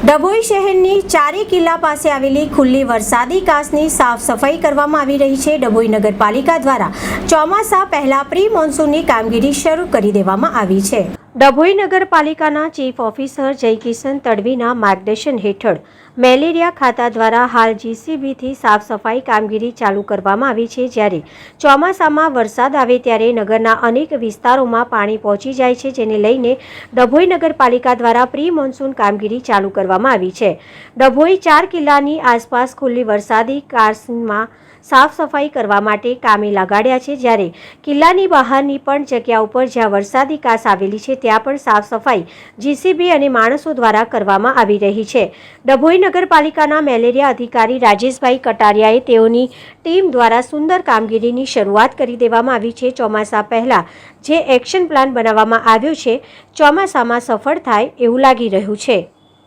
ડભોઈ શહેરની ચારે કિલ્લા પાસે આવેલી ખુલ્લી વરસાદી કાસની સાફ સફાઈ કરવામાં આવી રહી છે. ડભોઈ નગરપાલિકા દ્વારા ચોમાસા પહેલા પ્રી મોન્સૂનની કામગીરી શરૂ કરી દેવામાં આવી છે. ડભોઈ નગરપાલિકાના ચીફ ઓફિસર જયકિશન તડવીના માર્ગદર્શન હેઠળ મેલેરિયા ખાતા દ્વારા હાલ જીસીબીથી સાફ સફાઈ કામગીરી ચાલુ કરવામાં આવી છે. જ્યારે ચોમાસામાં વરસાદ આવે ત્યારે નગરના અનેક વિસ્તારોમાં પાણી પહોંચી જાય છે, જેને લઈને ડભોઈ નગરપાલિકા દ્વારા પ્રી મોન્સૂન કામગીરી ચાલુ કરવામાં આવી છે. ડભોઈ ચાર કિલ્લાની આસપાસ ખુલ્લી વરસાદી કાrsમાં સાફ સફાઈ કરવા માટે કામે લગાડ્યા છે. જ્યારે કિલ્લાની બહારની પણ જગ્યા ઉપર જ્યાં વરસાદી કાસ આવેલી છે, ત્યાં પણ સાફ સફાઈ જીસીબી અને માણસો દ્વારા કરવામાં આવી રહી છે. ડભોઈ નગરપાલિકાના મેલેરિયા અધિકારી રાજેશભાઈ કટારિયાએ તેઓની ટીમ દ્વારા સુંદર કામગીરીની શરૂઆત કરી દેવામાં આવી છે. ચોમાસા પહેલા જે એક્શન પ્લાન બનાવવામાં આવ્યો છે, ચોમાસામાં સફળ થાય એવું લાગી રહ્યું છે.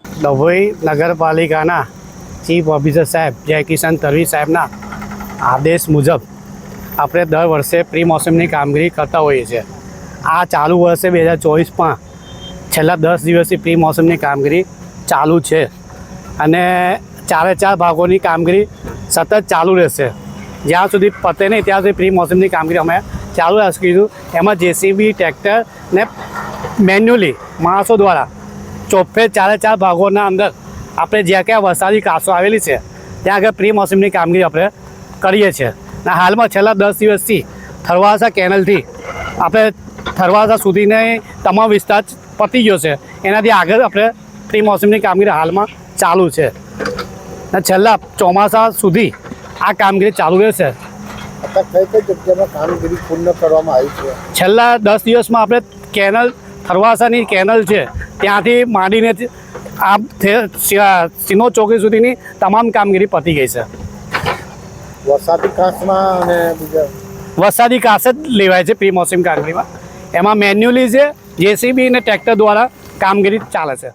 ડભોઈ નગરપાલિકાના ચીફ ઓફિસર સાહેબ જય કિશન તરવી સાહેબના આદેશ મુજબ આપણે દર વર્ષે પ્રી મોસમની કામગીરી કરતા હોઈએ છીએ. આ ચાલુ વર્ષે બે હજાર ચોવીસમાં છેલ્લા દસ દિવસથી પ્રી મોસમની કામગીરી ચાલુ છે અને ચારે ચાર ભાગોની કામગીરી સતત ચાલુ રહેશે. જ્યાં સુધી પતે નહીં ત્યાં સુધી પ્રી મોસમની કામગીરી અમે ચાલુ રાખીશું. એમાં જેસીબી, ટ્રેક્ટર ને મેન્યુઅલી માણસો દ્વારા ચોફે ચારે ચાર ભાગોના અંદર આપણે જ્યાં ક્યાં વરસાદી કાસો આવેલી છે, ત્યાં આગળ પ્રી મોસમની કામગીરી આપણે કરીએ છીએ. અને હાલમાં છેલ્લા દસ દિવસથી થરવાસા કેનલથી આપણે થરવાસા સુધીને તમામ વિસ્તાર પતી ગયો છે. એનાથી આગળ આપણે પ્રી મોસમની કામગીરી હાલમાં ચાલુ છે. અને છેલ્લા ચોમાસા સુધી આ કામગીરી ચાલુ રહેશે. અત્યારે કઈ કઈ જગ્યામાં કામગીરી પૂર્ણ કરવામાં આવી છે? છેલ્લા દસ દિવસમાં આપણે કેનલ થરવાસાની કેનલ છે ત્યાંથી માંડીને આ સિનો ચોકી સુધીની તમામ કામગીરી પતી ગઈ છે. વરસાદી કાંસમાં અને બીજા વરસાદી કાસ જ લેવાય છે પ્રી મોસમ કામગીરીમાં એમાં મેન્યુઅલી છે જેસીબી અને ટ્રેક્ટર દ્વારા કામગીરી ચાલે છે.